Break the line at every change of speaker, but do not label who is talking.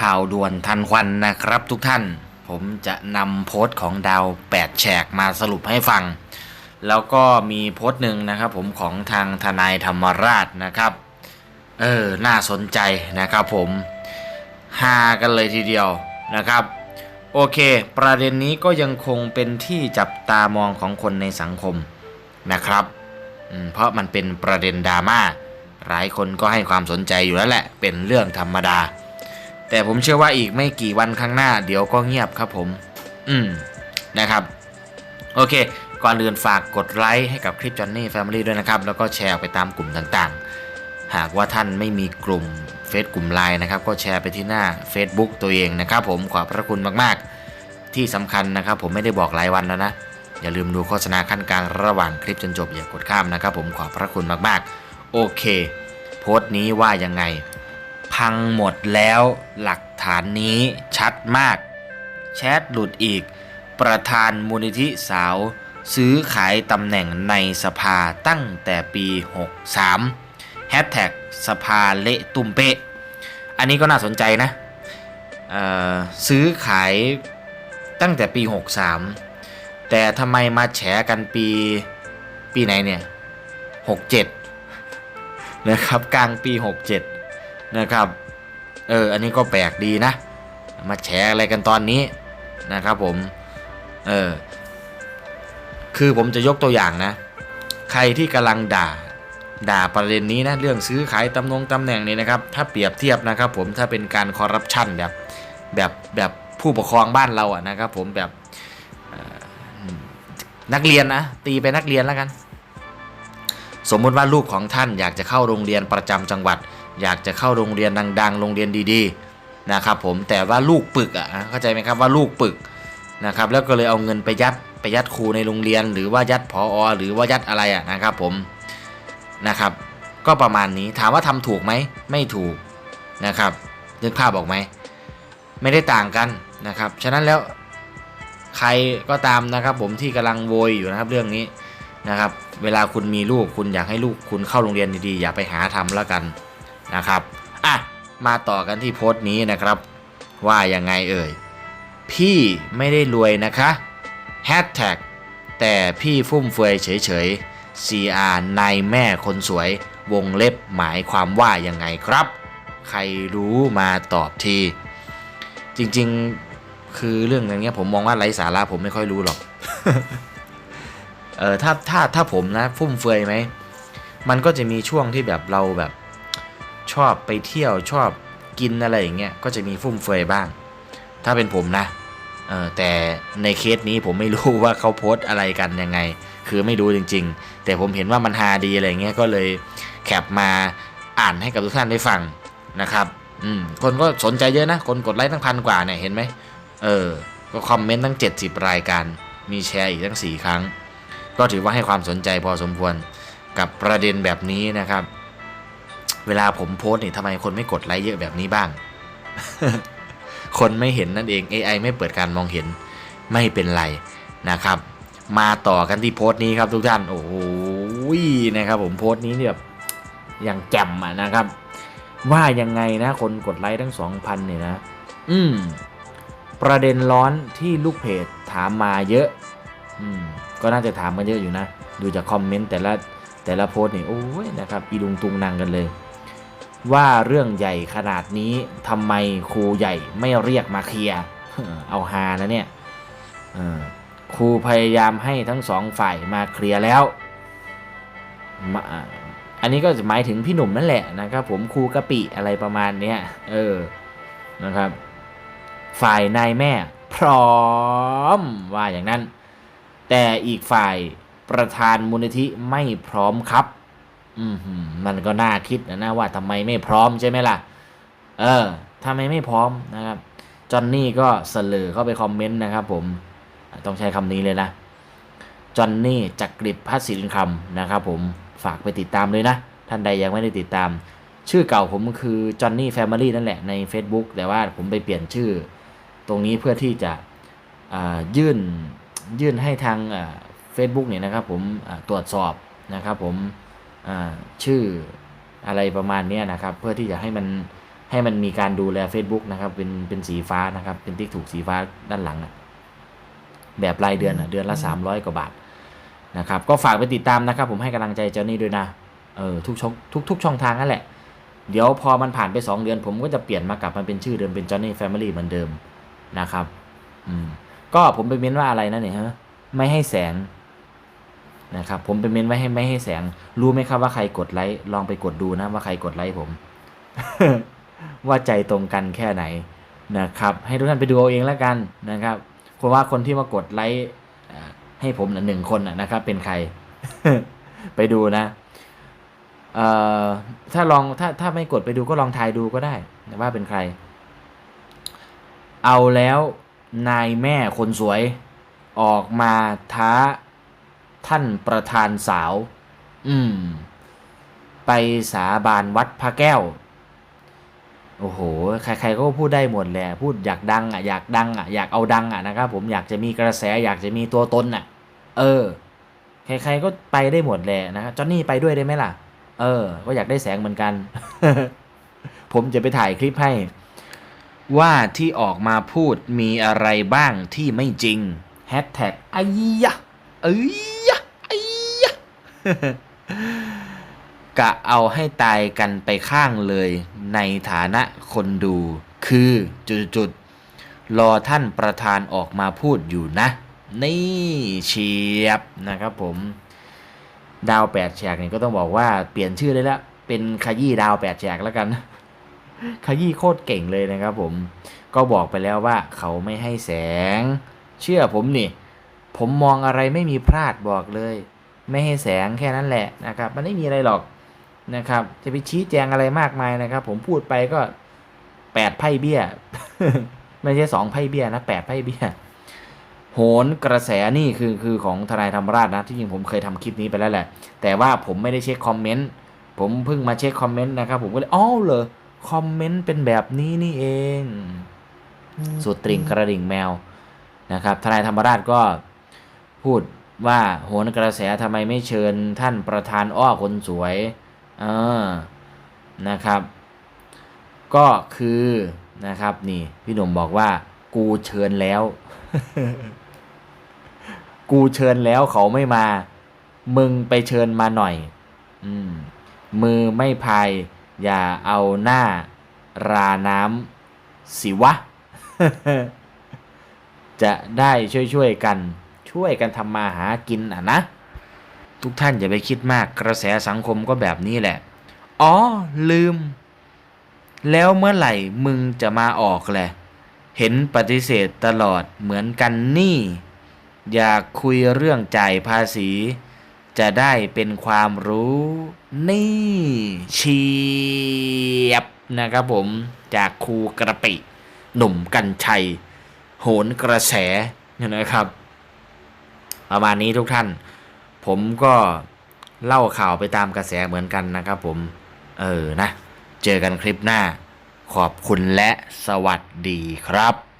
ข่าวด่วนทันควันนะครับทุกท่าน ผมจะนำโพสต์ของดาว 8 แฉกมาสรุปให้ฟัง แล้วก็มีโพสต์หนึ่งนะครับผมของทางทนายธรรมราชนะครับ เออ น่าสนใจนะครับผมฮากันเลยทีเดียวนะครับ โอเค ประเด็นนี้ก็ยังคงเป็นที่จับตามองของคนในสังคมนะครับเพราะมันเป็นประเด็นดราม่าหลายคนก็ให้ความสนใจอยู่แล้วแหละ เป็นเรื่องธรรมดา แต่ผมเชื่อว่าอีกไม่กี่วันข้างหน้า เดี๋ยวก็เงียบครับผม อืมนะครับ โอเค ก่อนอื่นฝากกดไลค์ให้กับคลิป Johnny Family ด้วยนะครับ แล้วก็แชร์ออกไปตามกลุ่มต่างๆ หากว่าท่านไม่มีกลุ่มเฟซกลุ่มไลน์นะครับ ก็แชร์ไปที่หน้า Facebook ตัวเองนะครับผมขอบพระคุณมากๆ ที่สำคัญนะครับ ผมไม่ได้บอกรายวันแล้วนะ อย่าลืมดูโฆษณาขั้นกลางระหว่างคลิปจนจบอย่ากดข้ามนะครับ ผมขอบพระคุณมากๆ โอเค โพสต์นี้ว่ายังไง พังหมดแล้ว หลักฐานนี้ชัดมาก แชทหลุดอีก ประธานมูลนิธิสาว ซื้อขายตำแหน่งในสภาตั้งแต่ปี 63แฮชแท็กสภาเละตุ่มเปะ อันนี้ก็น่าสนใจนะ ซื้อขายตั้งแต่ปี 63 แต่ทำไมมาแฉกันปีปีไหนเนี่ย 67 นะครับกลางปี 67 นะครับ เออ อันนี้ก็แปลกดีนะ มาแชร์อะไรกันตอนนี้นะครับผม เออ คือผมจะยกตัวอย่างนะ ใครที่กำลังด่า ด่าประเด็นนี้นะ เรื่องซื้อขายตำแหน่งตำแหน่งนี้นะครับ ถ้าเปรียบเทียบนะครับ ผม ถ้าเป็นการคอร์รัปชันแบบ แบบแบบผู้ปกครองบ้านเราอะนะครับ ผมแบบนักเรียนนะตีไปนักเรียนแล้วกัน สมมุติว่าลูกของท่านอยากจะเข้าโรงเรียนประจำจังหวัด อยากจะเข้าโรงเรียนดัง ๆ โรงเรียนดีๆนะครับผมแต่ว่าลูกปึกอะเข้าใจไหมครับว่าลูกปึกนะครับแล้วก็เลยเอาเงินไปยัดไปยัดครูในโรงเรียน หรือว่ายัดผออหรือว่ายัดอะไรอะนะครับผมนะครับก็ประมาณนี้ถามว่าทำถูกไหมไม่ถูกนะครับนึกภาพออกไหมไม่ได้ต่างกันนะครับฉะนั้นแล้วใครก็ตามนะครับผมที่กำลังโวยอยู่นะครับเรื่องนี้นะครับ เวลาคุณมีลูกคุณอยากให้ลูกคุณเข้าโรงเรียนดีๆ อย่าไปหาทำแล้วกัน นะครับอะมาต่อกันที่โพสต์นี้นะครับ ว่ายังไงเอ่ย พี่ไม่ได้รวยนะคะแฮชแท็กแต่พี่ฟุ่มเฟือยเฉยๆ CR นายแม่คนสวยวงเล็บหมายความว่ายังไงครับ ใครรู้มาตอบที จริงๆคือเรื่องอย่างเงี้ยผมมองว่าไร้สาระผมไม่ค่อยรู้หรอกเออถ้าถ้าถ้าผมนะฟุ่มเฟือยไหม มันก็จะมีช่วงที่แบบเราแบบ ชอบไปเที่ยวชอบกินอะไรอย่างเงี้ยก็จะมีฟุ่มเฟือยบ้าง ถ้าเป็นผมนะเออแต่ในเคสนี้ผมไม่รู้ว่าเขาโพสต์อะไรกันยังไง คือไม่รู้จริง ๆ แต่ผมเห็นว่ามันฮาดีอะไรเงี้ยก็เลยแคปมาอ่านให้กับทุกท่านได้ฟังนะครับอืมคนก็สนใจเยอะนะ คนกดไลค์ตั้งพันกว่าเนี่ยเห็นไหมเออก็คอมเมนต์ตั้ง 70 รายการ มีแชร์อีกตั้ง 4 ครั้ง ก็ถือว่าให้ความสนใจพอสมควรกับประเด็นแบบนี้นะครับ เวลาผมโพสต์นี่ทำไมคนไม่กดไลค์เยอะแบบนี้บ้าง คนไม่เห็นนั่นเอง AI ไม่เปิดการมองเห็นไม่เป็นไรนะครับ มาต่อกันที่โพสต์นี้ครับทุกท่าน โอ้โหนะครับ ผมโพสต์นี้เนี่ยแบบอย่างแจ่มอะนะครับ ว่ายังไงนะ คนกดไลค์ทั้ง2,000เนี่ยนะ อืม ประเด็นร้อนที่ลูกเพจถามมาเยอะ อืม ก็น่าจะถามกันเยอะอยู่นะ ดูจากคอมเมนต์แต่ละแต่ละโพสต์นี่โอ้ยนะครับ อีลุงตุงนางกันเลย ว่าเรื่องใหญ่ขนาดนี้ทำไมครูใหญ่ไม่เรียกมาเคลียร์เอาฮานะเนี่ยครูพยายามให้ทั้งสองฝ่ายมาเคลียร์แล้วอันนี้ก็หมายถึงพี่หนุ่มนั่นแหละนะครับผมครูกะปิอะไรประมาณเนี้ยเออนะครับ ฝ่ายนายแม่ พร้อมว่าอย่างนั้น แต่อีกฝ่ายประธานมูลนิธิไม่พร้อมครับ อืมมันก็น่าคิดนะนะว่าทำไมไม่พร้อมใช่ไหมล่ะ เออทำไมไม่พร้อมนะครับจอนนี่ก็เสลอเข้าไปคอมเมนต์นะครับผมต้องใช้คำนี้เลยนะจอนนี่จักริดพัฒศิลคำนะครับผมฝากไปติดตามเลยนะ ท่านใดยังไม่ได้ติดตาม ชื่อเก่าผมคือจอนนี่แฟมิลี่นั่นแหละใน Facebook แต่ว่าผมไปเปลี่ยนชื่อ ตรงนี้เพื่อที่จะยื่นยื่นให้ทางเฟซบุ๊กเนี่ยนะครับผมตรวจสอบนะครับผม ชื่ออะไรประมาณเนี้ยนะครับ เพื่อที่จะให้มันให้มันมีการดูแล Facebook นะครับ เป็นเป็นสีฟ้านะครับ เป็นติ๊กถูกสีฟ้าด้านหลังอะแบบรายเดือนอะเดือนละ 300 กว่าบาทนะครับ ก็ฝากไปติดตามนะครับ ผมให้กำลังใจเจ้านี่ด้วยนะเออทุกช่องทุกทุกช่องทางนั่นแหละ เดี๋ยวพอมันผ่านไป 2 เดือน ผมก็จะเปลี่ยนมากลับมาเป็นชื่อเดิมเป็น Johnny Family เหมือนเดิมนะครับ อืมก็ผมไปเม้นว่าอะไรนะเนี่ยฮะไม่ให้แสง นะครับผมไปเมนไว้ให้ไม่ให้แสง รู้ไหมครับว่าใครกดไลค์ลองไปกดดูนะว่าใครกดไลค์ผม ว่าใจตรงกันแค่ไหนนะครับ ให้ทุกท่านไปดูเอาเองแล้วกันนะครับเพราะว่าคนที่มากดไลค์ให้ผมนะหนึ่งคนนะครับ เป็นใคร ไปดูนะเอ่อถ้าลองถ้าถ้าไม่กดไปดูก็ลองทายดูก็ได้ว่าเป็นใคร เอาแล้วนายแม่คนสวย ออกมาท้า ท่านประธานสาว อืม ไปสาบานวัดพระแก้ว โอ้โห ใครๆก็พูดได้หมดแหละ พูดอยากดังอะ อยากดังอะ อยากเอาดังอะนะครับ ผมอยากจะมีกระแสอยากจะมีตัวตนอะ เออ ใครๆก็ไปได้หมดแหละนะครับจอนนี่ไปด้วยได้ไหมล่ะ เออ ก็อยากได้แสงเหมือนกัน ผมจะไปถ่ายคลิปให้ ว่าที่ออกมาพูดมีอะไรบ้างที่ไม่จริงแฮชแท็กไอ้ยะเอ้ย กะเอาให้ตายกันไปข้างเลยในฐานะคนดู คือจุดๆรอท่านประธานออกมาพูดอยู่นะ นี่เฉียบนะครับผม ดาวแปดแฉกนี่ก็ต้องบอกว่าเปลี่ยนชื่อได้แล้ว เป็นขยี้ดาวแปดแฉกแล้วกัน ขยี้โคตรเก่งเลยนะครับผม ก็บอกไปแล้วว่าเขาไม่ให้แสง เชื่อผมนี่ ผมมองอะไรไม่มีพลาดบอกเลย ไม่ให้แสงแค่นั้นแหละนะครับ มันไม่มีอะไรหรอกนะครับ จะไปชี้แจงอะไรมากมายนะครับ ผมพูดไปก็แปดไพ่เบี้ย ไม่ใช่สองไพ่เบี้ยนะแปดไพ่เบี้ยโหนกระแสนี่คือคือของทนายธรรมราชนะที่จริงผมเคยทำคลิปนี้ไปแล้วแหละ แต่ว่าผมไม่ได้เช็คคอมเมนต์ผมเพิ่งมาเช็คคอมเมนต์นะครับ ผมก็เลยอ๋อเหรอคอมเมนต์เป็นแบบนี้นี่เองสุดตริงกระดิ่งแมวนะครับทนายธรรมราชก็พูด ว่าโหนกระแสทำไมไม่เชิญท่านประธานอ้อคนสวยเออนะครับ ก็คือนะครับนี่พี่หนุ่มบอกว่า กูเชิญแล้ว กูเชิญแล้วเขาไม่มา มึงไปเชิญมาหน่อย อืมมือไม่พาย อย่าเอาหน้า ราน้ำสิวะ จะได้ช่วยๆกัน ช่วยกันทำมาหากินอะนะ ทุกท่านอย่าไปคิดมากกระแสสังคมก็แบบนี้แหละ อ๋อ ลืม แล้วเมื่อไหร่มึงจะมาออกแหละ เห็นปฏิเสธตลอดเหมือนกันนี่ อยากคุยเรื่องจ่ายภาษี จะได้เป็นความรู้นี่เฉียบนะครับผมจากครูกระปิ หนุ่มกัญชัย โหนกระแสนะครับ ประมาณนี้ทุกท่าน ผมก็เล่าข่าวไปตามกระแสเหมือนกันนะครับผม เออนะ เจอกันคลิปหน้า ขอบคุณและสวัสดีครับ